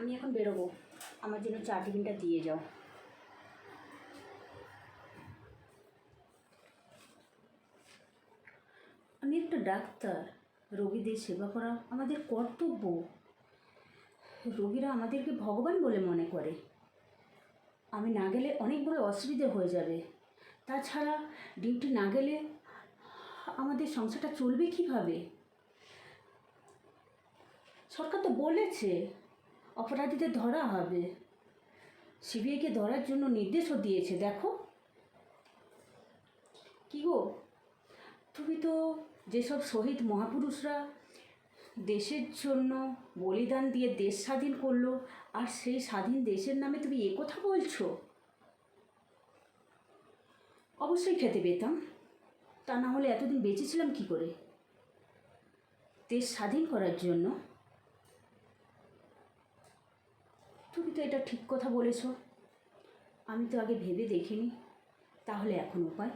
আমি এখন বেরোবো। আমার জন্য চা টিফিনটা দিয়ে যাও। আমি একটা ডাক্তার, রোগীদের সেবা করা আমাদের কর্তব্য। রোগীরা আমাদেরকে ভগবান বলে মনে করে। আমি না গেলে অনেক বড় অসুবিধে হয়ে যাবে। তাছাড়া ডিউটি না গেলে আমাদের সংসারটা চলবে কীভাবে? সরকার তো বলেছে অপরাধীদের ধরা হবে। সিবিআইকে ধরার জন্য নির্দেশও দিয়েছে, দেখো। কি গো? তুমি তো যেসব শহীদ মহাপুরুষরা দেশের জন্য বলিদান দিয়ে দেশ স্বাধীন করল, আর সেই স্বাধীন দেশের নামে তুমি এ কথা বলছো? অবশ্যই খেতে পেতাম। তা না হলে এতদিন বেঁচেছিলাম কি করে? দেশ স্বাধীন করার জন্য তুমি তো এটা ঠিক কথা বলেছ। আমি তো আগে ভেবে দেখিনি। তাহলে এখন উপায়?